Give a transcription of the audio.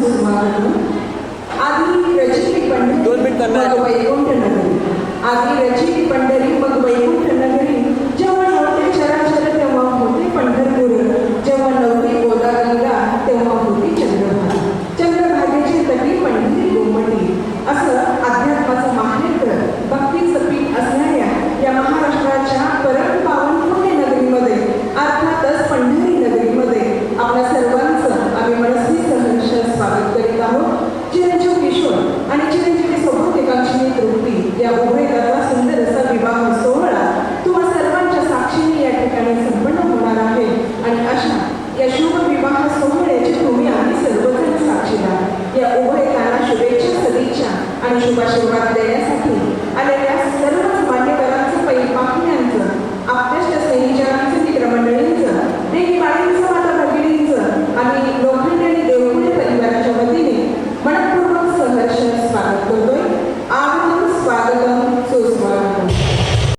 सुसमागम आधी रचिली पंढरी दोन मिनिट मग वैकुंठ नगरी आधी रचिली पंढरी मग वैकुंठ नगरी जेव्हा नव्हते चराचर तेव्हा होते पंढरपूर. जेव्हा नव्हती गोदागंगा तेव्हा होती चंद्रभागा. चंद्रभागेची तटी या उभयताचा सुंदर असा विवाह सोहळा तुम्हा सर्वांच्या साक्षीने या ठिकाणी संपन्न होणार आहे. आणि अशा या शुभ विवाह सोहळ्याची तुम्ही आम्ही सर्वजण साक्षीदार. या उभयकांना शुभेच्छा सदिच्छा आणि शुभाशीर्वाद